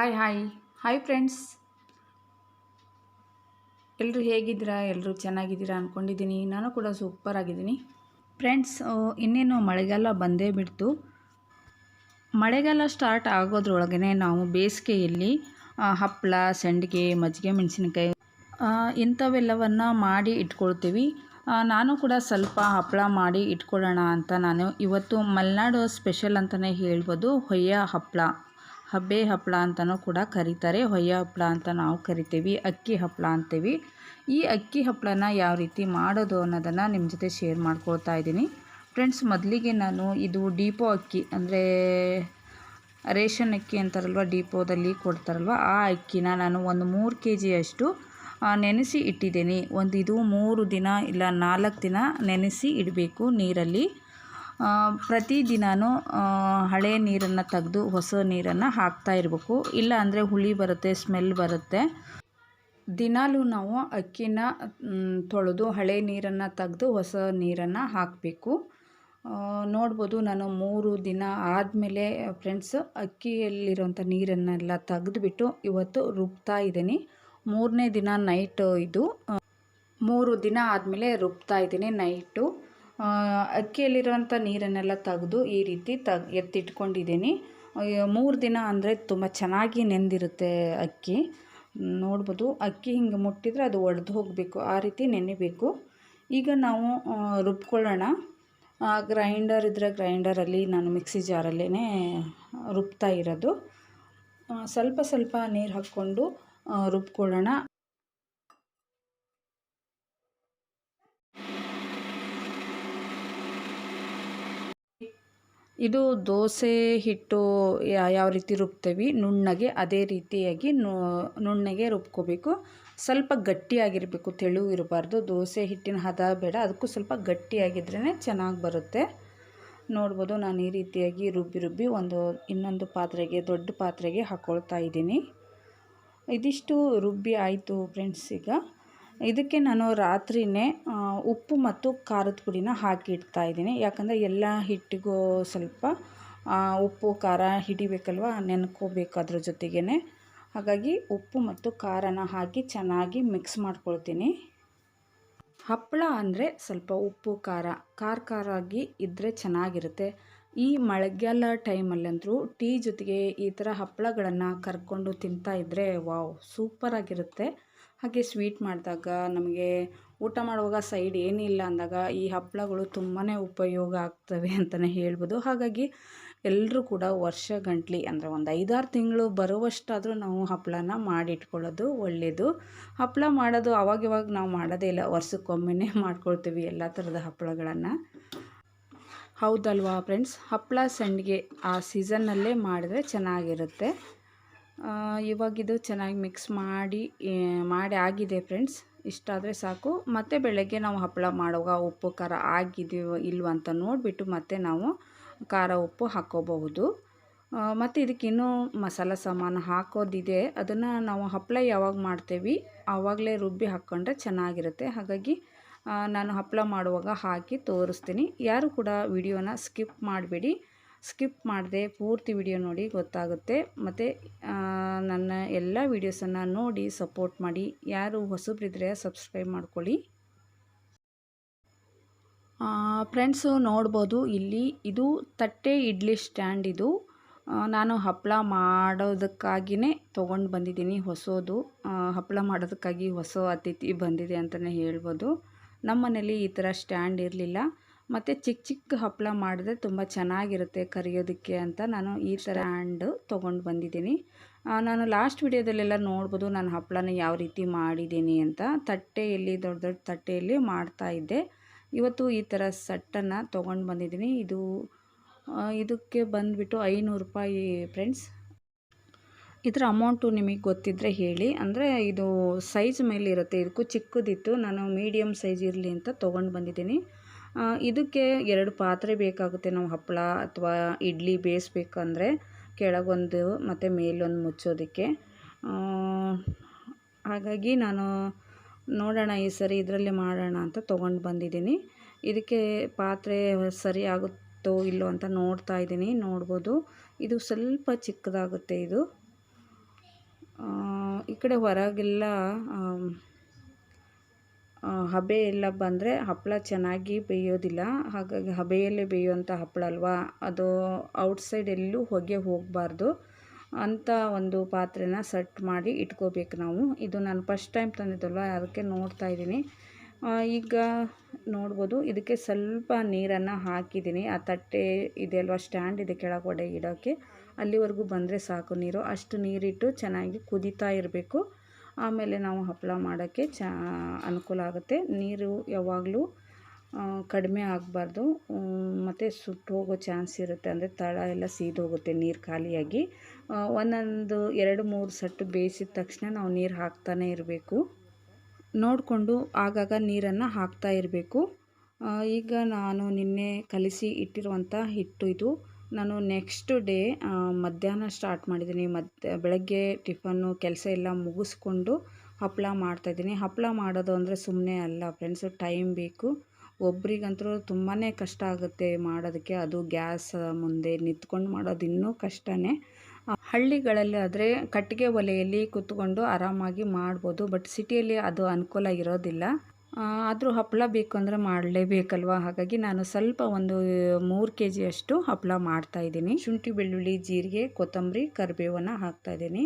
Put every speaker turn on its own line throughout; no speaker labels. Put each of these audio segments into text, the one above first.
Hi hi hi friends ಎಲ್ಲರೂ ಹೇಗಿದ್ದೀರಾ? ಎಲ್ಲರೂ ಚೆನ್ನಾಗಿದ್ದೀರಾ ಅಂದ್ಕೊಂಡಿದ್ದೀನಿ ನಾನು ಕೂಡ ಸೂಪರ್ ಆಗಿದ್ದೀನಿ. ಫ್ರೆಂಡ್ಸ್ ಇನ್ನೇನು ಮಳೆಗಾಲ ಬಂದೇ ಬಿಡ್ತು. ಮಳೆಗಾಲ ಸ್ಟಾರ್ಟ್ ಆಗೋದ್ರೊಳಗೇ ನಾವು ಬೇಸಿಗೆಯಲ್ಲಿ ಹಪ್ಪಳ ಸಂಡಿಗೆ, ಮಜ್ಜಿಗೆ, ಮೆಣಸಿನಕಾಯಿ ಇಂಥವೆಲ್ಲವನ್ನು ಮಾಡಿ ಇಟ್ಕೊಳ್ತೀವಿ. ನಾನು ಕೂಡ ಸ್ವಲ್ಪ ಹಪ್ಪಳ ಮಾಡಿ ಇಟ್ಕೊಳ್ಳೋಣ ಅಂತ ನಾನು. ಇವತ್ತು ಮಲೆನಾಡು ಸ್ಪೆಷಲ್ ಅಂತಲೇ ಹೇಳ್ಬೋದು, ಹೊಯ್ಯ ಹಪ್ಪಳ ಹಬ್ಬೆ ಹಪ್ಪಳ ಅಂತಲೂ ಕೂಡ ಕರೀತಾರೆ. ಹೊಯ್ಯ ಹಪ್ಪಳ ಅಂತ ನಾವು ಕರಿತೀವಿ. ಅಕ್ಕಿ ಹಪ್ಪಳ ಅಂತೀವಿ. ಈ ಅಕ್ಕಿ ಹಪ್ಪಳನ ಯಾವ ರೀತಿ ಮಾಡೋದು ಅನ್ನೋದನ್ನು ನಿಮ್ಮ ಜೊತೆ ಶೇರ್ ಮಾಡ್ಕೊಳ್ತಾ ಇದ್ದೀನಿ. ಫ್ರೆಂಡ್ಸ್ ಮೊದಲಿಗೆ ನಾನು ಇದು ಡಿಪೋ ಅಕ್ಕಿ ಅಂದರೆ ರೇಷನ್ ಅಕ್ಕಿ ಅಂತಾರಲ್ವ ಡಿಪೋದಲ್ಲಿ ಕೊಡ್ತಾರಲ್ವ, ಆ ಅಕ್ಕಿನ ನಾನು ಒಂದು ಮೂರು ಕೆ ಜಿಯಷ್ಟು ನೆನೆಸಿ ಇಟ್ಟಿದ್ದೀನಿ. ಒಂದು ಇದು ಮೂರು ದಿನ ಇಲ್ಲ ನಾಲ್ಕು ದಿನ ನೆನೆಸಿ ಇಡಬೇಕು ನೀರಲ್ಲಿ. ಪ್ರತಿದಿನವೂ ಹಳೆ ನೀರನ್ನು ತೆಗೆದು ಹೊಸ ನೀರನ್ನು ಹಾಕ್ತಾ ಇರಬೇಕು. ಇಲ್ಲ ಅಂದರೆ ಹುಳಿ ಬರುತ್ತೆ ಸ್ಮೆಲ್ ಬರುತ್ತೆ. ದಿನಾಲೂ ನಾವು ಅಕ್ಕಿನ ತೊಳೆದು ಹಳೆ ನೀರನ್ನು ತೆಗೆದು ಹೊಸ ನೀರನ್ನು ಹಾಕಬೇಕು. ನೋಡ್ಬೋದು ನಾನು ಮೂರು ದಿನ ಆದಮೇಲೆ ಫ್ರೆಂಡ್ಸ್ ಅಕ್ಕಿಯಲ್ಲಿರುವಂಥ ನೀರನ್ನೆಲ್ಲ ತೆಗೆದುಬಿಟ್ಟು ಇವತ್ತು ರುಬ್ತಾ ಇದ್ದೀನಿ. ಮೂರನೇ ದಿನ ನೈಟು ಇದು. ಮೂರು ದಿನ ಆದಮೇಲೆ ರುಬ್ತಾ ಇದ್ದೀನಿ ನೈಟು ಅಕ್ಕಿಯಲ್ಲಿರುವಂಥ ನೀರನ್ನೆಲ್ಲ ತೆಗೆದು ಈ ರೀತಿ ತಗ್ ಎತ್ತಿಟ್ಕೊಂಡಿದ್ದೀನಿ. ಮೂರು ದಿನ ಅಂದರೆ ತುಂಬ ಚೆನ್ನಾಗಿ ನೆಂದಿರುತ್ತೆ ಅಕ್ಕಿ. ನೋಡ್ಬೋದು ಅಕ್ಕಿ ಹಿಂಗೆ ಮುಟ್ಟಿದರೆ ಅದು ಒಡೆದು ಹೋಗಬೇಕು, ಆ ರೀತಿ ನೆನೆಬೇಕು. ಈಗ ನಾವು ರುಬ್ಕೊಳ್ಳೋಣ. ಗ್ರೈಂಡರ್ ಇದ್ದರೆ ಗ್ರೈಂಡರಲ್ಲಿ ನಾನು ಮಿಕ್ಸಿ ಜಾರಲ್ಲೇ ರುಬ್ತಾ ಇರೋದು. ಸ್ವಲ್ಪ ಸ್ವಲ್ಪ ನೀರು ಹಾಕ್ಕೊಂಡು ರುಬ್ಕೊಳ್ಳೋಣ. ಇದು ದೋಸೆ, ಹಿಟ್ಟು ಯಾವ ರೀತಿ ರುಬ್ತೀವಿ, ನುಣ್ಣಗೆ ಅದೇ ರೀತಿಯಾಗಿ ನುಣ್ಣಗೆ ರುಬ್ಕೋಬೇಕು. ಸ್ವಲ್ಪ ಗಟ್ಟಿಯಾಗಿರಬೇಕು, ತೆಳು ಇರಬಾರ್ದು. ದೋಸೆ, ಹಿಟ್ಟಿನ ಹದ ಬೇಡ. ಅದಕ್ಕೂ ಸ್ವಲ್ಪ ಗಟ್ಟಿಯಾಗಿದ್ರೇ ಚೆನ್ನಾಗಿ ಬರುತ್ತೆ. ನೋಡ್ಬೋದು ನಾನು ಈ ರೀತಿಯಾಗಿ ರುಬ್ಬಿ ರುಬ್ಬಿ ಒಂದು, ಇನ್ನೊಂದು ಪಾತ್ರೆಗೆ, ದೊಡ್ಡ ಪಾತ್ರೆಗೆ ಹಾಕ್ಕೊಳ್ತಾ ಇದ್ದೀನಿ. ಇದಿಷ್ಟು ರುಬ್ಬಿ ಆಯಿತು, ಫ್ರೆಂಡ್ಸ್, ಈಗ. ಇದಕ್ಕೆ ನಾನು ರಾತ್ರಿಯೇ ಉಪ್ಪು ಮತ್ತು ಖಾರದ ಪುಡಿನ ಹಾಕಿ ಇಡ್ತಾ ಇದ್ದೀನಿ. ಯಾಕಂದರೆ ಎಲ್ಲ ಹಿಟ್ಟಿಗೂ ಸ್ವಲ್ಪ ಉಪ್ಪು, ಖಾರ ಹಿಡಿಬೇಕಲ್ವ ನೆನ್ಕೋಬೇಕು ಅದ್ರ ಜೊತೆಗೇ ಹಾಗಾಗಿ ಉಪ್ಪು ಮತ್ತು ಖಾರನ ಹಾಕಿ ಚೆನ್ನಾಗಿ ಮಿಕ್ಸ್ ಮಾಡ್ಕೊಳ್ತೀನಿ. ಹಪ್ಪಳ ಅಂದರೆ ಸ್ವಲ್ಪ ಉಪ್ಪು, ಖಾರ ಖಾರ ಖಾರ ಆಗಿ ಇದ್ದರೆ ಚೆನ್ನಾಗಿರುತ್ತೆ. ಈ ಮಳೆಗಾಲ ಟೈಮಲ್ಲಂತೂ ಟೀ ಜೊತೆಗೆ ಈ ಥರ ಹಪ್ಪಳಗಳನ್ನು ಕರ್ಕೊಂಡು ತಿಂತಾ ಇದ್ದರೆ ವಾವ್, ಸೂಪರಾಗಿರುತ್ತೆ. ಹಾಗೆ ಸ್ವೀಟ್ ಮಾಡಿದಾಗ ನಮಗೆ ಊಟ ಮಾಡುವಾಗ ಸೈಡ್ ಏನಿಲ್ಲ ಅಂದಾಗ ಈ ಹಪ್ಪಳಗಳು ತುಂಬಾ ಉಪಯೋಗ ಆಗ್ತವೆ ಅಂತಲೇ ಹೇಳ್ಬೋದು. ಹಾಗಾಗಿ ಎಲ್ಲರೂ ಕೂಡ ವರ್ಷ ಗಂಟ್ಲಿ ಅಂದರೆ ಒಂದು ಐದಾರು ತಿಂಗಳು ಬರುವಷ್ಟಾದರೂ ನಾವು ಹಪ್ಪಳನ ಮಾಡಿಟ್ಕೊಳ್ಳೋದು ಒಳ್ಳೆಯದು ಹಪ್ಪಳ ಮಾಡೋದು ಅವಾಗಿವಾಗ ನಾವು ಮಾಡೋದೇ ಇಲ್ಲ. ವರ್ಷಕ್ಕೊಮ್ಮೆನೇ ಮಾಡ್ಕೊಳ್ತೀವಿ ಎಲ್ಲ ಥರದ ಹಪ್ಪಳಗಳನ್ನು. ಹೌದಲ್ವಾ ಫ್ರೆಂಡ್ಸ್? ಹಪ್ಪಳ ಸಂಡಿಗೆ ಆ ಸೀಸನ್ನಲ್ಲೇ ಮಾಡಿದ್ರೆ ಚೆನ್ನಾಗಿರುತ್ತೆ. ಇವಾಗಿದು ಚೆನ್ನಾಗಿ ಮಿಕ್ಸ್ ಮಾಡಿ ಮಾಡಿ ಆಗಿದೆ ಫ್ರೆಂಡ್ಸ್. ಇಷ್ಟಾದರೆ ಸಾಕು. ಮತ್ತೆ ಬೆಳಗ್ಗೆ ನಾವು ಹಪ್ಪಳ ಮಾಡುವಾಗ ಉಪ್ಪು, ಖಾರ ಆಗಿದೆಯೋ ಇಲ್ವಂತ ಅಂತ ನೋಡಿಬಿಟ್ಟು ಮತ್ತೆ ನಾವು ಖಾರ, ಉಪ್ಪು ಹಾಕ್ಕೋಬಹುದು ಮತ್ತು ಇದಕ್ಕೆ ಇನ್ನೂ ಮಸಾಲ ಸಾಮಾನು ಹಾಕೋದಿದೆ. ಅದನ್ನು ನಾವು ಹಪ್ಪಳ ಯಾವಾಗ ಮಾಡ್ತೇವೆ, ಆವಾಗಲೇ ರುಬ್ಬಿ ಹಾಕ್ಕೊಂಡ್ರೆ ಚೆನ್ನಾಗಿರುತ್ತೆ. ಹಾಗಾಗಿ ನಾನು ಹಪ್ಪಳ ಮಾಡುವಾಗ ಹಾಕಿ ತೋರಿಸ್ತೀನಿ. ಯಾರು ಕೂಡ ವಿಡಿಯೋನ ಸ್ಕಿಪ್ ಮಾಡಬೇಡಿ. ಸ್ಕಿಪ್ ಮಾಡದೆ ಪೂರ್ತಿ ವಿಡಿಯೋ ನೋಡಿ ಗೊತ್ತಾಗುತ್ತೆ. ಮತ್ತು ನನ್ನ ಎಲ್ಲ ವೀಡಿಯೋಸನ್ನು ನೋಡಿ ಸಪೋರ್ಟ್ ಮಾಡಿ. ಯಾರು ಹೊಸಬ್ರಿದ್ರೆ ಸಬ್ಸ್ಕ್ರೈಬ್ ಮಾಡ್ಕೊಳ್ಳಿ. ಫ್ರೆಂಡ್ಸು ನೋಡ್ಬೋದು ಇಲ್ಲಿ ಇದು ತಟ್ಟೆ ಇಡ್ಲಿ ಸ್ಟ್ಯಾಂಡ್ ಇದು. ನಾನು ಹಪ್ಪಳ ಮಾಡೋದಕ್ಕಾಗಿಯೇ ತೊಗೊಂಡು ಬಂದಿದ್ದೀನಿ ಹೊಸದು. ಹಪ್ಪಳ ಮಾಡೋದಕ್ಕಾಗಿ ಹೊಸ ಅತಿಥಿ ಬಂದಿದೆ ಅಂತಲೇ ಹೇಳ್ಬೋದು. ನಮ್ಮ ಮನೇಲಿ ಈ ಥರ ಸ್ಟ್ಯಾಂಡ್ ಇರಲಿಲ್ಲ. ಮತ್ತು ಚಿಕ್ಕ ಚಿಕ್ಕ ಹಪ್ಪಳ ಮಾಡಿದ್ರೆ ತುಂಬ ಚೆನ್ನಾಗಿರುತ್ತೆ ಕರಿಯೋದಕ್ಕೆ ಅಂತ ನಾನು ಈ ಥರ ಹ್ಯಾಂಡು ತೊಗೊಂಡು ಬಂದಿದ್ದೀನಿ. ನಾನು ಲಾಸ್ಟ್ ವಿಡಿಯೋದಲ್ಲೆಲ್ಲ ನೋಡ್ಬೋದು ನಾನು ಹಪ್ಪಳನ ಯಾವ ರೀತಿ ಮಾಡಿದ್ದೀನಿ ಅಂತ. ತಟ್ಟೆಯಲ್ಲಿ, ದೊಡ್ಡ ದೊಡ್ಡ ತಟ್ಟೆಯಲ್ಲಿ ಮಾಡ್ತಾ ಇದ್ದೆ. ಇವತ್ತು ಈ ಥರ ಸಟ್ಟನ್ನು ತೊಗೊಂಡು ಬಂದಿದ್ದೀನಿ. ಇದು ಇದಕ್ಕೆ ಬಂದುಬಿಟ್ಟು ಐನೂರು ರೂಪಾಯಿ ಫ್ರೆಂಡ್ಸ್. ಇದರ ಅಮೌಂಟು ನಿಮಗೆ ಗೊತ್ತಿದ್ದರೆ ಹೇಳಿ. ಅಂದರೆ ಇದು ಸೈಜ್ ಮೇಲೆ ಇರುತ್ತೆ ಇದಕ್ಕೂ ಚಿಕ್ಕದಿತ್ತು. ನಾನು ಮೀಡಿಯಮ್ ಸೈಜ್ ಇರಲಿ ಅಂತ ತೊಗೊಂಡು ಬಂದಿದ್ದೀನಿ. ಇದಕ್ಕೆ ಎರಡು ಪಾತ್ರೆ ಬೇಕಾಗುತ್ತೆ. ನಾವು ಹಪ್ಪಳ ಅಥವಾ ಇಡ್ಲಿ ಬೇಯಿಸ್ಬೇಕಂದ್ರೆ ಕೆಳಗೊಂದು ಮತ್ತು ಮೇಲೊಂದು ಮುಚ್ಚೋದಕ್ಕೆ. ಹಾಗಾಗಿ ನಾನು ನೋಡೋಣ ಈ ಸರಿ ಇದರಲ್ಲಿ ಮಾಡೋಣ ಅಂತ ತೊಗೊಂಡು ಬಂದಿದ್ದೀನಿ. ಇದಕ್ಕೆ ಪಾತ್ರೆ ಸರಿ ಆಗುತ್ತೋ ಇಲ್ಲೋ ಅಂತ ನೋಡ್ತಾ ಇದ್ದೀನಿ. ನೋಡ್ಬೋದು. ಇದು ಸ್ವಲ್ಪ ಚಿಕ್ಕದಾಗುತ್ತೆ ಇದು. ಈ ಕಡೆ ಹೊರಗೆಲ್ಲ ಹಬೆ ಎಲ್ಲ ಬಂದರೆ ಹಪ್ಪಳ ಚೆನ್ನಾಗಿ ಬೇಯೋದಿಲ್ಲ. ಹಾಗಾಗಿ ಹಬೆಯಲ್ಲೇ ಬೇಯುವಂಥ ಹಪ್ಪಳ ಅಲ್ವಾ? ಅದು ಔಟ್ಸೈಡ್ ಎಲ್ಲೂ ಹೊಗೆ ಹೋಗಬಾರ್ದು. ಅಂತ ಒಂದು ಪಾತ್ರೆನ ಸೆಟ್ ಮಾಡಿ ಇಟ್ಕೋಬೇಕು ನಾವು. ಇದು ನಾನು ಫಸ್ಟ್ ಟೈಮ್ ತಂದಿದ್ದಲ್ವ? ಅದಕ್ಕೆ ನೋಡ್ತಾ ಇದ್ದೀನಿ. ಈಗ ನೋಡ್ಬೋದು. ಇದಕ್ಕೆ ಸ್ವಲ್ಪ ನೀರನ್ನು ಹಾಕಿದ್ದೀನಿ. ಆ ತಟ್ಟೆ ಇದೆ ಅಲ್ವಾ? ಸ್ಟ್ಯಾಂಡ್ ಇದೆ ಕೆಳಗಡೆ ಇಡೋಕ್ಕೆ ಅಲ್ಲಿವರೆಗೂ ಬಂದರೆ ಸಾಕು ನೀರು. ಅಷ್ಟು ನೀರಿಟ್ಟು ಚೆನ್ನಾಗಿ ಕುದೀತಾ ಇರಬೇಕು. ಆಮೇಲೆ ನಾವು ಹಪ್ಪಳ ಮಾಡೋಕ್ಕೆ ಚ ಅನುಕೂಲ ಆಗುತ್ತೆ. ನೀರು ಯಾವಾಗಲೂ ಕಡಿಮೆ ಆಗಬಾರ್ದು. ಮತ್ತು ಸುಟ್ಟು ಹೋಗೋ ಚಾನ್ಸ್ ಇರುತ್ತೆ. ಅಂದರೆ ತಳ ಎಲ್ಲ ಸೀದೋಗುತ್ತೆ ನೀರು ಖಾಲಿಯಾಗಿ. ಒಂದೊಂದು ಎರಡು ಮೂರು ಸಟ್ಟು ಬೇಯಿಸಿದ ತಕ್ಷಣ ನಾವು ನೀರು ಹಾಕ್ತಾನೆ ಇರಬೇಕು. ನೋಡಿಕೊಂಡು ಆಗಾಗ ನೀರನ್ನು ಹಾಕ್ತಾ ಇರಬೇಕು. ಈಗ ನಾನು ನಿನ್ನೆ ಕಲಿಸಿ ಇಟ್ಟಿರುವಂಥ ಹಿಟ್ಟು ಇದು. ನಾನು ನೆಕ್ಸ್ಟ್ ಡೇ ಮಧ್ಯಾಹ್ನ ಸ್ಟಾರ್ಟ್ ಮಾಡಿದ್ದೀನಿ. ಮಧ್ಯ, ಬೆಳಗ್ಗೆ ಟಿಫನ್ನು, ಕೆಲಸ ಎಲ್ಲ ಮುಗಿಸ್ಕೊಂಡು ಹಪ್ಪಳ ಮಾಡ್ತಾಯಿದ್ದೀನಿ ಹಪ್ಪಳ ಮಾಡೋದು ಅಂದರೆ ಸುಮ್ಮನೆ ಅಲ್ಲ ಫ್ರೆಂಡ್ಸು, ಟೈಮ್ ಬೇಕು. ಒಬ್ರಿಗಂತೂ ತುಂಬಾ ಕಷ್ಟ ಆಗುತ್ತೆ ಮಾಡೋದಕ್ಕೆ. ಅದು ಗ್ಯಾಸ್ ಮುಂದೆ ನಿಂತ್ಕೊಂಡು ಮಾಡೋದು ಇನ್ನೂ ಕಷ್ಟನೇ. ಹಳ್ಳಿಗಳಲ್ಲಿ ಆದರೆ ಕಟ್ಟಿಗೆ ಒಲೆಯಲ್ಲಿ ಕೂತ್ಕೊಂಡು ಆರಾಮಾಗಿ ಮಾಡ್ಬೋದು. ಬಟ್ ಸಿಟಿಯಲ್ಲಿ ಅದು ಅನುಕೂಲ ಇರೋದಿಲ್ಲ. ಆದರೂ ಹಪ್ಪಳ ಬೇಕು ಅಂದರೆ ಮಾಡಲೇಬೇಕಲ್ವ? ಹಾಗಾಗಿ ನಾನು ಸ್ವಲ್ಪ ಒಂದು ಮೂರು ಕೆ ಜಿಯಷ್ಟು ಹಪ್ಪಳ ಮಾಡ್ತಾಯಿದ್ದೀನಿ ಶುಂಠಿ, ಬೆಳ್ಳುಳ್ಳಿ, ಜೀರಿಗೆ, ಕೊತ್ತಂಬರಿ ಕರಿಬೇವನ್ನು ಹಾಕ್ತಾಯಿದ್ದೀನಿ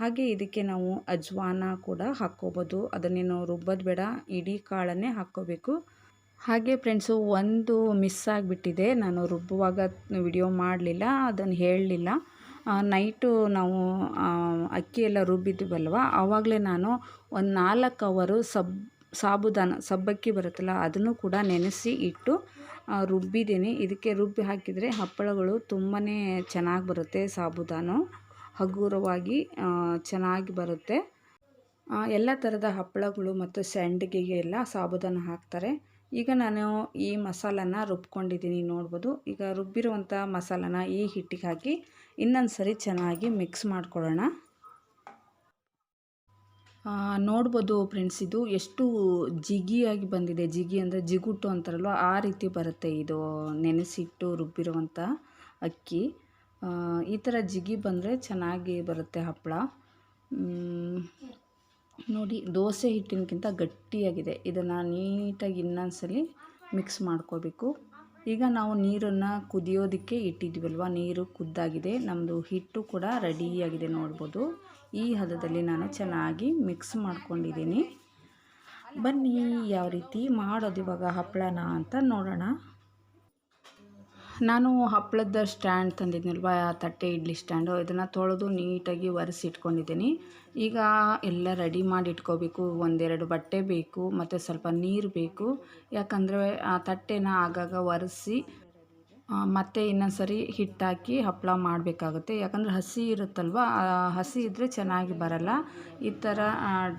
ಹಾಗೆ ಇದಕ್ಕೆ ನಾವು ಅಜ್ವಾನ ಕೂಡ ಹಾಕ್ಕೋಬೋದು. ಅದನ್ನೇನು ರುಬ್ಬೋದು ಬೇಡ, ಇಡೀ ಕಾಳನ್ನೇ ಹಾಕ್ಕೋಬೇಕು. ಹಾಗೆ ಫ್ರೆಂಡ್ಸು, ಒಂದು ಮಿಸ್ ಆಗಿಬಿಟ್ಟಿದೆ. ನಾನು ರುಬ್ಬುವಾಗ ವಿಡಿಯೋ ಮಾಡಲಿಲ್ಲ ಅದನ್ನು ಹೇಳಲಿಲ್ಲ. ನೈಟು ನಾವು ಅಕ್ಕಿ ಎಲ್ಲ ರುಬ್ಬಿದ್ವಲ್ವ? ಆವಾಗಲೇ ನಾನು ಒಂದು ನಾಲ್ಕು ಅವರು ಸಬ್ ಸಾಬುದಾನ ಸಬ್ಬಕ್ಕಿ ಬರುತ್ತಲ್ಲ, ಅದನ್ನು ಕೂಡ ನೆನೆಸಿ ಇಟ್ಟು ರುಬ್ಬಿದ್ದೀನಿ. ಇದಕ್ಕೆ ರುಬ್ಬಿ ಹಾಕಿದರೆ ಹಪ್ಪಳಗಳು ತುಂಬಾ ಚೆನ್ನಾಗಿ ಬರುತ್ತೆ ಸಾಬುದಾನ. ಹಗುರವಾಗಿ ಚೆನ್ನಾಗಿ ಬರುತ್ತೆ. ಎಲ್ಲ ಥರದ ಹಪ್ಪಳಗಳು ಮತ್ತು ಸಂಡಿಗೆಗೆ ಎಲ್ಲ ಸಾಬುದಾನ ಹಾಕ್ತಾರೆ. ಈಗ ನಾನು ಈ ಮಸಾಲನ ರುಬ್ಕೊಂಡಿದ್ದೀನಿ ನೋಡ್ಬೋದು. ಈಗ ರುಬ್ಬಿರುವಂಥ ಮಸಾಲನ ಈ ಹಿಟ್ಟಿಗೆ ಹಾಕಿ ಇನ್ನೊಂದು ಸರಿ ಚೆನ್ನಾಗಿ ಮಿಕ್ಸ್ ಮಾಡ್ಕೊಳ್ಳೋಣ. ನೋಡ್ಬೋದು ಫ್ರೆಂಡ್ಸ್, ಇದು ಎಷ್ಟು ಜಿಗಿಯಾಗಿ ಬಂದಿದೆ. ಜಿಗಿ ಅಂದರೆ ಜಿಗುಟು ಅಂತಾರಲ್ವ, ಆ ರೀತಿ ಬರುತ್ತೆ ಇದು ನೆನೆಸಿಟ್ಟು ರುಬ್ಬಿರುವಂಥ ಅಕ್ಕಿ. ಈ ಥರ ಜಿಗಿ ಬಂದರೆ ಚೆನ್ನಾಗಿ ಬರುತ್ತೆ ಹಪ್ಪಳ. ನೋಡಿ, ದೋಸೆ ಹಿಟ್ಟಿನಕ್ಕಿಂತ ಗಟ್ಟಿಯಾಗಿದೆ. ಇದನ್ನು ನೀಟಾಗಿ ಇನ್ನೊಂದ್ಸಲಿ ಮಿಕ್ಸ್ ಮಾಡ್ಕೋಬೇಕು. ಈಗ ನಾವು ನೀರನ್ನು ಕುದಿಯೋದಕ್ಕೆ ಇಟ್ಟಿದ್ವಲ್ವ ನೀರು ಕುದ್ದಾಗಿದೆ. ನಮ್ಮದು ಹಿಟ್ಟು ಕೂಡ ರೆಡಿಯಾಗಿದೆ ನೋಡ್ಬೋದು. ಈ ಹದದಲ್ಲಿ ನಾನು ಚೆನ್ನಾಗಿ ಮಿಕ್ಸ್ ಮಾಡ್ಕೊಂಡಿದ್ದೀನಿ. ಬನ್ನಿ, ಯಾವ ರೀತಿ ಮಾಡೋದು ಇವಾಗ ಹಪ್ಪಳನ ಅಂತ ನೋಡೋಣ. ನಾನು ಹಪ್ಪಳದ ಸ್ಟ್ಯಾಂಡ್ ತಂದಿದ್ನಲ್ವ ತಟ್ಟೆ ಇಡ್ಲಿ ಸ್ಟ್ಯಾಂಡು. ಇದನ್ನು ತೊಳೆದು ನೀಟಾಗಿ ಒರೆಸಿ ಇಟ್ಕೊಂಡಿದ್ದೀನಿ ಈಗ ಎಲ್ಲ ರೆಡಿ ಮಾಡಿ ಇಟ್ಕೋಬೇಕು ಒಂದೆರಡು ಬಟ್ಟೆ ಬೇಕು, ಮತ್ತು ಸ್ವಲ್ಪ ನೀರು ಬೇಕು. ಯಾಕಂದರೆ ಆ ತಟ್ಟೆನ ಆಗಾಗ ಒರೆಸಿ ಮತ್ತೆ ಇನ್ನೊಂದು ಸರಿ ಹಿಟ್ಟಾಕಿ ಹಪ್ಪಳ ಮಾಡಬೇಕಾಗುತ್ತೆ. ಯಾಕಂದರೆ ಹಸಿ ಇರುತ್ತಲ್ವ ಹಸಿ ಇದ್ದರೆ ಚೆನ್ನಾಗಿ ಬರಲ್ಲ. ಈ ಥರ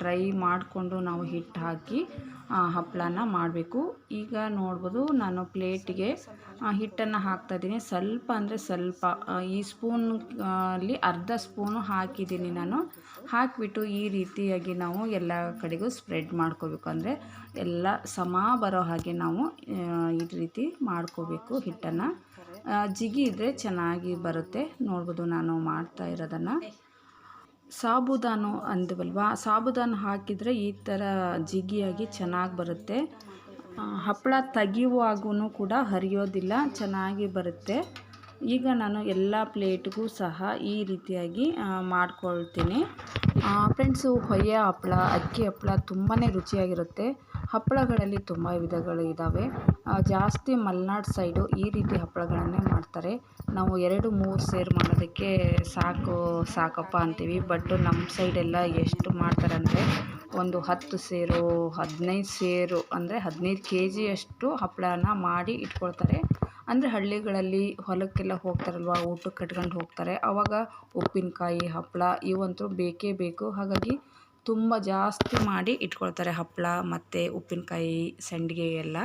ಡ್ರೈ ಮಾಡಿಕೊಂಡು ನಾವು ಹಿಟ್ಟು ಹಾಕಿ ಹಪ್ಪಳನ ಮಾಡಬೇಕು. ಈಗ ನೋಡ್ಬೋದು ನಾನು ಪ್ಲೇಟಿಗೆ ಹಿಟ್ಟನ್ನು ಹಾಕ್ತಾಯಿದ್ದೀನಿ ಸ್ವಲ್ಪ ಅಂದರೆ ಸ್ವಲ್ಪ ಈ ಸ್ಪೂನ್ ಅಲ್ಲಿ ಅರ್ಧ ಸ್ಪೂನು ಹಾಕಿದ್ದೀನಿ ನಾನು. ಹಾಕಿಬಿಟ್ಟು ಈ ರೀತಿಯಾಗಿ ನಾವು ಎಲ್ಲ ಕಡೆಗೂ ಸ್ಪ್ರೆಡ್ ಮಾಡ್ಕೋಬೇಕು. ಅಂದರೆ ಎಲ್ಲ ಸಮ ಬರೋ ಹಾಗೆ ನಾವು ಈ ರೀತಿ ಮಾಡ್ಕೋಬೇಕು ಹಿಟ್ಟನ್ನು. ಜಿಗಿ ಇದ್ದರೆ ಚೆನ್ನಾಗಿ ಬರುತ್ತೆ. ನೋಡ್ಬೋದು ನಾನು ಮಾಡ್ತಾ ಇರೋದನ್ನು. ಸಾಬುದಾನು ಅಂದ್ವಲ್ವ? ಸಾಬುದಾನ ಹಾಕಿದರೆ ಈ ಥರ ಜಿಗಿಯಾಗಿ ಚೆನ್ನಾಗಿ ಬರುತ್ತೆ. ಹಪ್ಪಳ ತೆಗಿಯುವಾಗೂ ಕೂಡ ಹರಿಯೋದಿಲ್ಲ, ಚೆನ್ನಾಗಿ ಬರುತ್ತೆ. ಈಗ ನಾನು ಎಲ್ಲ ಪ್ಲೇಟ್ಗೂ ಸಹ ಈ ರೀತಿಯಾಗಿ ಮಾಡ್ಕೊಳ್ತೀನಿ. ಫ್ರೆಂಡ್ಸು ಹೊಯ್ಯ ಹಪ್ಪಳ ಅಕ್ಕಿ ಹಪ್ಪಳ ತುಂಬಾ ರುಚಿಯಾಗಿರುತ್ತೆ. ಹಪ್ಪಳಗಳಲ್ಲಿ ತುಂಬ ವಿಧಗಳು ಇದ್ದಾವೆ ಜಾಸ್ತಿ ಮಲೆನಾಡು ಸೈಡು ಈ ರೀತಿ ಹಪ್ಪಳಗಳನ್ನೇ ಮಾಡ್ತಾರೆ. ನಾವು ಎರಡು, ಮೂರು ಸೇರು ಮಾಡೋದಕ್ಕೆ ಸಾಕು, ಸಾಕಪ್ಪ ಅಂತೀವಿ. ಬಟ್ ನಮ್ಮ ಸೈಡೆಲ್ಲ ಎಷ್ಟು ಮಾಡ್ತಾರೆ ಅಂದರೆ ಒಂದು ಹತ್ತು ಸೇರು, ಹದಿನೈದು ಸೇರು ಅಂದರೆ ಹದಿನೈದು ಕೆ ಜಿಯಷ್ಟು ಹಪ್ಪಳನ ಮಾಡಿ ಇಟ್ಕೊಳ್ತಾರೆ. ಅಂದರೆ ಹಳ್ಳಿಗಳಲ್ಲಿ ಹೊಲಕ್ಕೆಲ್ಲ ಹೋಗ್ತಾರಲ್ವ, ಊಟಕ್ಕೆ ಕಟ್ಕೊಂಡು ಹೋಗ್ತಾರೆ. ಆವಾಗ ಉಪ್ಪಿನಕಾಯಿ ಹಪ್ಪಳ ಇವಂತೂ ಬೇಕೇ ಬೇಕು. ಹಾಗಾಗಿ ತುಂಬ ಜಾಸ್ತಿ ಮಾಡಿ ಇಟ್ಕೊಳ್ತಾರೆ ಹಪ್ಪಳ ಮತ್ತು ಉಪ್ಪಿನಕಾಯಿ, ಸಂಡಿಗೆ ಎಲ್ಲ.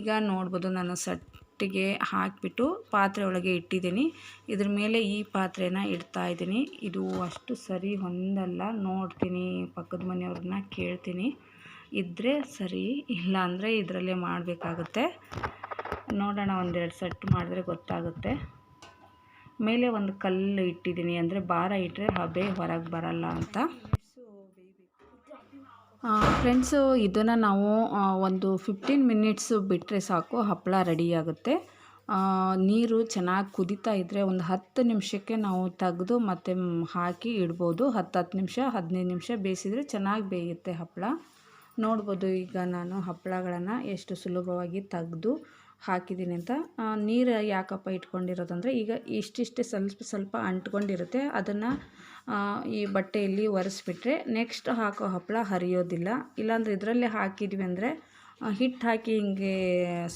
ಈಗ ನೋಡ್ಬೋದು ನಾನು ಸಟ್ಟಿಗೆ ಹಾಕಿಬಿಟ್ಟು ಪಾತ್ರೆ ಒಳಗೆ ಇಟ್ಟಿದ್ದೀನಿ. ಇದ್ರ ಮೇಲೆ ಈ ಪಾತ್ರೆನ ಇಡ್ತಾ ಇದ್ದೀನಿ. ಇದು ಅಷ್ಟು ಸರಿ ಹೊಂದಲ್ಲ. ನೋಡ್ತೀನಿ, ಪಕ್ಕದ ಮನೆಯವ್ರನ್ನ ಕೇಳ್ತೀನಿ. ಇದ್ದರೆ ಸರಿ, ಇಲ್ಲ ಅಂದರೆ ಇದರಲ್ಲೇ ಮಾಡಬೇಕಾಗುತ್ತೆ. ನೋಡೋಣ, ಒಂದೆರಡು ಸೆಟ್ ಮಾಡಿದ್ರೆ ಗೊತ್ತಾಗುತ್ತೆ. ಮೇಲೆ ಒಂದು ಕಲ್ಲು ಇಟ್ಟಿದ್ದೀನಿ. ಅಂದರೆ ಭಾರ ಇಟ್ಟರೆ ಹಬೆ ಹೊರಗೆ ಬರಲ್ಲ ಅಂತ. ಫ್ರೆಂಡ್ಸು ಇದನ್ನು ನಾವು ಒಂದು ಫಿಫ್ಟೀನ್ ಮಿನಿಟ್ಸು ಬಿಟ್ಟರೆ ಸಾಕು, ಹಪ್ಪಳ ರೆಡಿಯಾಗುತ್ತೆ ನೀರು ಚೆನ್ನಾಗಿ ಕುದೀತಾ ಇದ್ದರೆ ಒಂದು ಹತ್ತು ನಿಮಿಷಕ್ಕೆ ನಾವು ತೆಗೆದು ಮತ್ತೆ ಹಾಕಿ ಇಡ್ಬೋದು. ಹತ್ತು ಹತ್ತು ನಿಮಿಷ, ಹದಿನೈದು ನಿಮಿಷ ಬೇಯಿಸಿದರೆ ಚೆನ್ನಾಗಿ ಬೇಯುತ್ತೆ ಹಪ್ಪಳ. ನೋಡ್ಬೋದು ಈಗ ನಾನು ಹಪ್ಪಳಗಳನ್ನು ಎಷ್ಟು ಸುಲಭವಾಗಿ ತೆಗೆದು ಹಾಕಿದ್ದೀನಿ ಅಂತ. ನೀರು ಯಾಕಪ್ಪ ಇಟ್ಕೊಂಡಿರೋದಂದರೆ ಈಗ ಇಷ್ಟಿಷ್ಟೇ ಸ್ವಲ್ಪ ಸ್ವಲ್ಪ ಅಂಟ್ಕೊಂಡಿರುತ್ತೆ. ಅದನ್ನು ಈ ಬಟ್ಟೆಯಲ್ಲಿ ಒರೆಸ್ಬಿಟ್ರೆ ನೆಕ್ಸ್ಟ್ ಹಾಕೋ ಹಪ್ಪಳ ಹರಿಯೋದಿಲ್ಲ. ಇಲ್ಲಾಂದರೆ ಇದರಲ್ಲೇ ಹಾಕಿದ್ವಿ ಅಂದರೆ ಹಿಟ್ಟು ಹಾಕಿ ಹಿಂಗೆ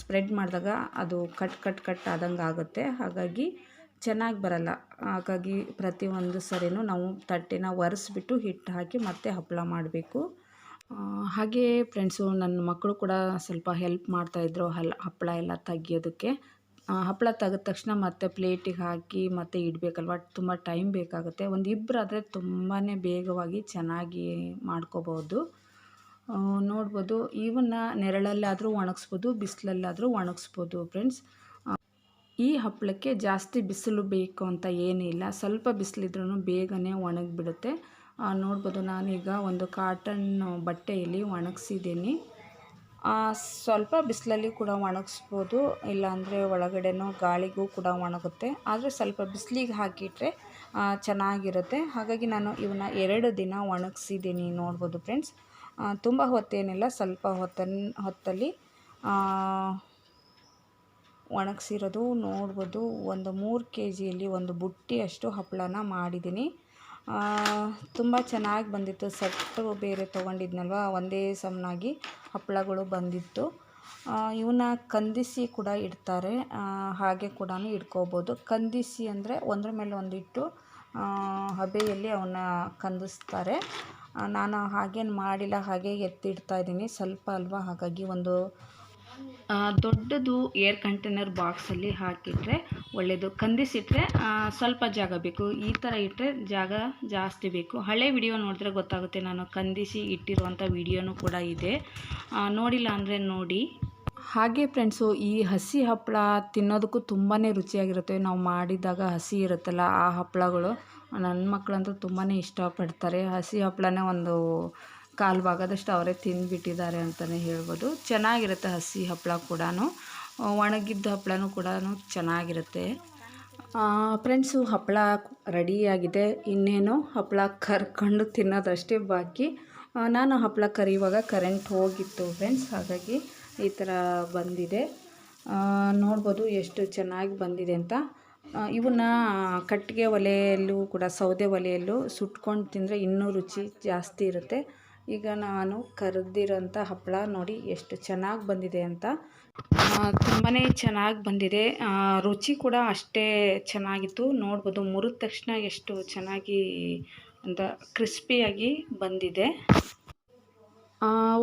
ಸ್ಪ್ರೆಡ್ ಮಾಡಿದಾಗ ಅದು ಕಟ್ ಕಟ್ ಕಟ್ ಆದಂಗೆ ಆಗುತ್ತೆ. ಹಾಗಾಗಿ ಚೆನ್ನಾಗಿ ಬರಲ್ಲ. ಹಾಗಾಗಿ ಪ್ರತಿಯೊಂದು ಸರಿನೂ ನಾವು ತಟ್ಟೆನ ಒರೆಸ್ಬಿಟ್ಟು ಹಿಟ್ಟು ಹಾಕಿ ಮತ್ತೆ ಹಪ್ಪಳ ಮಾಡಬೇಕು. ಹಾಗೆ ಫ್ರೆಂಡ್ಸು ನನ್ನ ಮಕ್ಕಳು ಕೂಡ ಸ್ವಲ್ಪ ಹೆಲ್ಪ್ ಮಾಡ್ತಾಯಿದ್ರು ಹಲ್, ಹಪ್ಪಳ ಎಲ್ಲ ತೆಗಿಯೋದಕ್ಕೆ. ಹಪ್ಪಳ ತೆಗೆದ ತಕ್ಷಣ ಮತ್ತೆ ಪ್ಲೇಟಿಗೆ ಹಾಕಿ ಮತ್ತೆ ಇಡಬೇಕಲ್ವ? ತುಂಬ ಟೈಮ್ ಬೇಕಾಗುತ್ತೆ. ಒಂದು ಇಬ್ಬರಾದರೆ ತುಂಬಾ ಬೇಗವಾಗಿ ಚೆನ್ನಾಗಿ ಮಾಡ್ಕೋಬೋದು. ನೋಡ್ಬೋದು ಇವನ್ನ ನೆರಳಲ್ಲಾದರೂ ಒಣಗಿಸ್ಬೋದು, ಬಿಸಿಲಲ್ಲಾದರೂ ಒಣಗಿಸ್ಬೋದು ಫ್ರೆಂಡ್ಸ್ ಈ ಹಪ್ಪಳಕ್ಕೆ ಜಾಸ್ತಿ ಬಿಸಿಲು ಬೇಕು ಅಂತ ಏನಿಲ್ಲ. ಸ್ವಲ್ಪ ಬಿಸಿಲಿದ್ರೂ ಬೇಗನೆ ಒಣಗಿಬಿಡುತ್ತೆ. ನೋಡ್ಬೋದು ನಾನೀಗ ಒಂದು ಕಾಟನ್ ಬಟ್ಟೆಯಲ್ಲಿ ಒಣಗಿಸಿದ್ದೀನಿ. ಸ್ವಲ್ಪ ಬಿಸಿಲಲ್ಲಿ ಕೂಡ ಒಣಗಿಸ್ಬೋದು, ಇಲ್ಲಾಂದರೆ ಒಳಗಡೆನೂ ಗಾಳಿಗೂ ಕೂಡ ಒಣಗುತ್ತೆ. ಆದರೆ ಸ್ವಲ್ಪ ಬಿಸಿಲಿಗೆ ಹಾಕಿಟ್ರೆ ಚೆನ್ನಾಗಿರುತ್ತೆ. ಹಾಗಾಗಿ ನಾನು ಇವನ್ನ ಎರಡು ದಿನ ಒಣಗಿಸಿದ್ದೀನಿ ನೋಡ್ಬೋದು ಫ್ರೆಂಡ್ಸ್ ತುಂಬ ಹೊತ್ತೇನಿಲ್ಲ, ಸ್ವಲ್ಪ ಹೊತ್ತನ್, ಹೊತ್ತಲ್ಲಿ ಒಣಗಿಸಿರೋದು ನೋಡ್ಬೋದು. ಒಂದು ಮೂರು ಕೆ ಜಿಯಲ್ಲಿ ಒಂದು ಬುಟ್ಟಿಯಷ್ಟು ಹಪ್ಪಳನ ಮಾಡಿದ್ದೀನಿ. ತುಂಬ ಚೆನ್ನಾಗಿ ಬಂದಿತ್ತು. ಸೆಟ್ಟು ಬೇರೆ ತೊಗೊಂಡಿದ್ನಲ್ವ? ಒಂದೇ ಸಮನಾಗಿ ಹಪ್ಪಳಗಳು ಬಂದಿತ್ತು. ಇವನ್ನ ಕಂದಿಸಿ ಕೂಡ ಇಡ್ತಾರೆ. ಹಾಗೆ ಕೂಡ ಇಟ್ಕೋಬೋದು ಕಂದಿಸಿ ಅಂದರೆ ಒಂದ್ರ ಮೇಲೆ ಒಂದಿಟ್ಟು ಹಬೆಯಲ್ಲಿ ಅವನ್ನ ಕಂದಿಸ್ತಾರೆ. ನಾನು ಹಾಗೇನು ಮಾಡಿಲ್ಲ, ಹಾಗೆ ಎತ್ತಿಡ್ತಾ ಇದ್ದೀನಿ. ಸ್ವಲ್ಪ ಅಲ್ವಾ? ಹಾಗಾಗಿ ಒಂದು ದೊಡ್ಡದು ಏರ್ ಕಂಟೈನರ್ ಬಾಕ್ಸಲ್ಲಿ ಹಾಕಿಟ್ರೆ ಒಳ್ಳೆಯದು ಕಂದಿಸಿಟ್ರೆ ಸ್ವಲ್ಪ ಜಾಗ ಬೇಕು. ಈ ಥರ ಇಟ್ಟರೆ ಜಾಗ ಜಾಸ್ತಿ ಬೇಕು. ಹಳೆ ವಿಡಿಯೋ ನೋಡಿದ್ರೆ ಗೊತ್ತಾಗುತ್ತೆ. ನಾನು ಕಂದಿಸಿ ಇಟ್ಟಿರುವಂಥ ವಿಡಿಯೋನೂ ಕೂಡ ಇದೆ. ನೋಡಿಲ್ಲ ಅಂದರೆ ನೋಡಿ. ಹಾಗೆ ಫ್ರೆಂಡ್ಸು ಈ ಹಸಿ ಹಪ್ಪಳ ತಿನ್ನೋದಕ್ಕೂ ತುಂಬಾ ರುಚಿಯಾಗಿರುತ್ತೆ. ನಾವು ಮಾಡಿದಾಗ ಹಸಿ ಇರುತ್ತಲ್ಲ, ಆ ಹಪ್ಪಳಗಳು. ನನ್ನ ಮಕ್ಕಳಂತೂ ತುಂಬಾ ಇಷ್ಟಪಡ್ತಾರೆ. ಹಸಿ ಹಪ್ಪಳನೇ ಒಂದು ಕಾಲು ಭಾಗದಷ್ಟು ಅವರೇ ತಿಂದುಬಿಟ್ಟಿದ್ದಾರೆ ಅಂತಲೇ ಹೇಳ್ಬೋದು. ಚೆನ್ನಾಗಿರುತ್ತೆ ಹಸಿ ಹಪ್ಪಳ ಕೂಡ ಒಣಗಿದ್ದ ಹಪ್ಪಳನೂ ಕೂಡ ಚೆನ್ನಾಗಿರುತ್ತೆ. ಫ್ರೆಂಡ್ಸು ಹಪ್ಪಳ ರೆಡಿಯಾಗಿದೆ. ಇನ್ನೇನು ಹಪ್ಪಳ ಕರ್ಕೊಂಡು ತಿನ್ನೋದಷ್ಟೇ ಬಾಕಿ. ನಾನು ಹಪ್ಪಳ ಕರೆಯುವಾಗ ಕರೆಂಟ್ ಹೋಗಿತ್ತು ಫ್ರೆಂಡ್ಸ್, ಹಾಗಾಗಿ ಈ ಥರ ಬಂದಿದೆ. ನೋಡ್ಬೋದು ಎಷ್ಟು ಚೆನ್ನಾಗಿ ಬಂದಿದೆ ಅಂತ. ಇವನ್ನ ಕಟ್ಟಿಗೆ ಒಲೆಯಲ್ಲೂ ಕೂಡ ಸೌದೆ ಒಲೆಯಲ್ಲೂ ಸುಟ್ಕೊಂಡು ತಿಂದರೆ ಇನ್ನೂ ರುಚಿ ಜಾಸ್ತಿ ಇರುತ್ತೆ. ಈಗ ನಾನು ಕರೆದಿರೋಂಥ ಹಪ್ಪಳ ನೋಡಿ ಎಷ್ಟು ಚೆನ್ನಾಗಿ ಬಂದಿದೆ ಅಂತ. ತುಂಬಾ ಚೆನ್ನಾಗಿ ಬಂದಿದೆ. ರುಚಿ ಕೂಡ ಅಷ್ಟೇ ಚೆನ್ನಾಗಿತ್ತು. ನೋಡ್ಬೋದು ಮುರಿದ ತಕ್ಷಣ ಎಷ್ಟು ಚೆನ್ನಾಗಿ ಅಂತ ಕ್ರಿಸ್ಪಿಯಾಗಿ ಬಂದಿದೆ.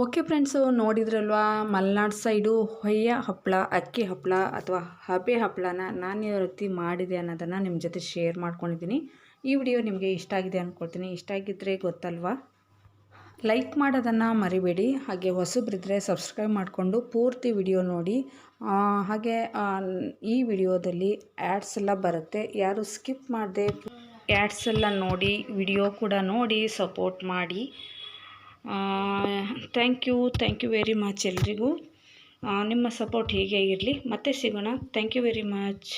ಓಕೆ ಫ್ರೆಂಡ್ಸು, ನೋಡಿದ್ರಲ್ವಾ? ಮಲೆನಾಡು ಸೈಡು ಹೊಯ್ಯ ಹಪ್ಪಳ, ಅಕ್ಕಿ ಹಪ್ಪಳ ಅಥವಾ ಹಬೆ ಹಪ್ಪಳನ ನಾನು ಯಾವ ರೀತಿ ಮಾಡಿದೆ ಅನ್ನೋದನ್ನು ನಿಮ್ಮ ಜೊತೆ ಶೇರ್ ಮಾಡ್ಕೊಂಡಿದ್ದೀನಿ. ಈ ವಿಡಿಯೋ ನಿಮಗೆ ಇಷ್ಟ ಆಗಿದೆ ಅಂದ್ಕೊಳ್ತೀನಿ ಇಷ್ಟ ಆಗಿದ್ದರೆ ಗೊತ್ತಲ್ವಾ? ಲೈಕ್ ಮಾಡೋದನ್ನು ಮರಿಬೇಡಿ. ಹಾಗೆ ಹೊಸಬ್ರಿದ್ರೆ ಸಬ್ಸ್ಕ್ರೈಬ್ ಮಾಡಿಕೊಂಡು ಪೂರ್ತಿ ವಿಡಿಯೋ ನೋಡಿ. ಹಾಗೆ ಈ ವಿಡಿಯೋದಲ್ಲಿ ಆ್ಯಡ್ಸ್ ಎಲ್ಲ ಬರುತ್ತೆ. ಯಾರು ಸ್ಕಿಪ್ ಮಾಡದೆ ಆ್ಯಡ್ಸ್ ಎಲ್ಲ ನೋಡಿ ವಿಡಿಯೋ ಕೂಡ ನೋಡಿ ಸಪೋರ್ಟ್ ಮಾಡಿ. Thank you thank you very much ಎಲ್ರಿಗೂ. ನಿಮ್ಮ ಸಪೋರ್ಟ್ ಹೀಗೆ ಇರಲಿ. ಮತ್ತೆ ಸಿಗೋಣ. Thank you very much